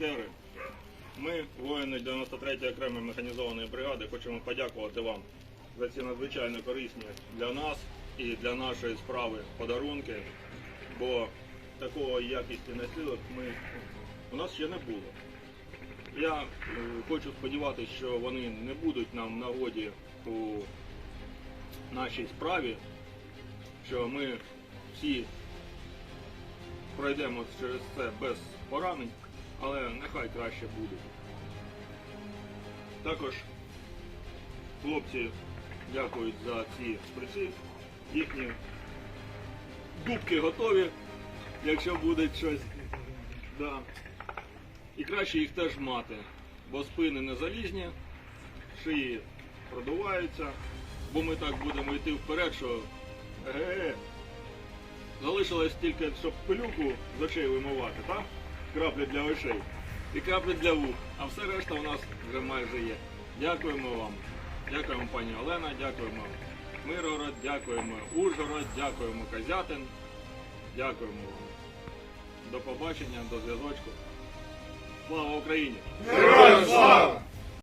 волонтери. Ми, воїни 93-ї окремої механізованої бригади, хочемо подякувати вам за ці надзвичайно корисні для нас і для нашої справи подарунки, бо такого якісті носілок ми у нас ще не було. Я е, хочу сподіватися, що вони не будуть нам в нагоді у нашій справі, що ми всі пройдемо через це без поранень, але нехай краще буде. Також хлопці дякують за ці шприці. Їхні дубки готові, якщо буде щось. Да. І краще їх теж мати, бо спини не залізні, шиї продуваються, бо ми так будемо йти вперед, що е залишилось тільки, щоб пилюку з очей вимивати, так? Краплі для очей і краплі для вух, а все решта у нас вже майже є. Дякуємо вам. Дякуємо пані Олена, дякуємо Миргород, дякуємо Ужгород, дякуємо Казятин. Дякуємо вам. До побачення, до зв'язочку. Слава Україні! Героям слава!